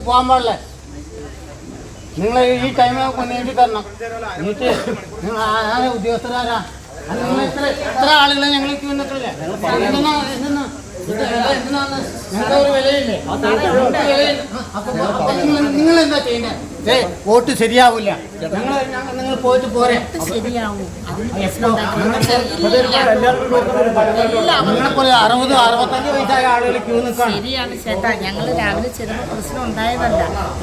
പോകാൻ പാടില്ല. നിങ്ങൾ ഈ ടൈം നീട്ടി തരണം. നീട്ടി നിങ്ങൾ ആരാ ഉദ്യോഗസ്ഥരാരാ? എത്ര ആളുകളെ ഞങ്ങൾ ക്യൂ ഞങ്ങൾക്ക് വിലയില്ലേ? നിങ്ങൾ എന്താ ചെയ്യണ്ടേ? ഏ വോട്ട് ശരിയാവില്ല. ഞങ്ങൾ നിങ്ങൾ പോയിട്ട് പോരെ? നിങ്ങളെപ്പോലെ അറുപത് അറുപത്തഞ്ച് വയസ്സായ ആളുകൾ ക്യൂ നിൽക്കാണ് ശരിയാണ് ചേട്ടാ. ഞങ്ങൾ രാവിലെ ചെന്നപ്പോൾ പ്രശ്നം ഉണ്ടായതല്ല.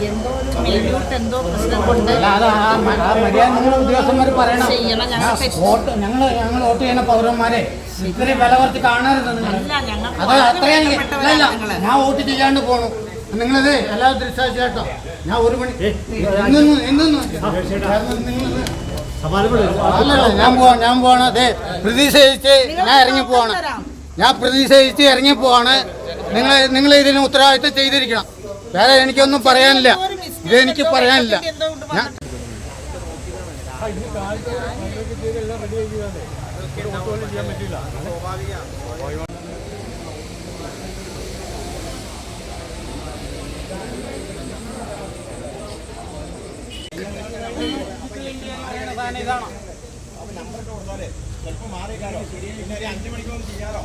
എന്തോ ഒരു മെയിലോട്ട് എന്തോ പ്രശ്നം കൊണ്ട് മര്യാദ നിങ്ങൾ ഉദ്യോഗസ്ഥന്മാർ പറയണം. വോട്ട് ഞങ്ങൾ ഞങ്ങൾ വോട്ട് ചെയ്യുന്ന പൗരന്മാരെ ഇത്രയും വില കുറച്ച് കാണരുത് നിങ്ങൾ അത് അത്രയും. ഞാൻ വോട്ട് ചെയ്യാണ്ട് പോണു. നിങ്ങളത് എല്ലാ ദൃശ്യാഴ്ച ഞാൻ ഒരു മണി അല്ലല്ല ഞാൻ പോവാണ് ഞാൻ പോവാണ്. അതെ പ്രതിഷേധിച്ച് ഞാൻ ഇറങ്ങി പോവാണ്. ഞാൻ പ്രതിഷേധിച്ച് ഇറങ്ങി പോവാണ്. നിങ്ങൾ നിങ്ങൾ ഇതിന് ഉത്തരവാദിത്തം ചെയ്തിരിക്കണം. വേറെ എനിക്കൊന്നും പറയാനില്ല. ഇതെനിക്ക് പറയാനില്ല. ഞാൻ ചെയ്യാൻ പറ്റില്ല. ഇതാണ്. നമ്പർ ഇട്ട് കൊടുത്താലേ ചിലപ്പോൾ മാറിക്കാരോ പിന്നെ ചെയ്യാറോ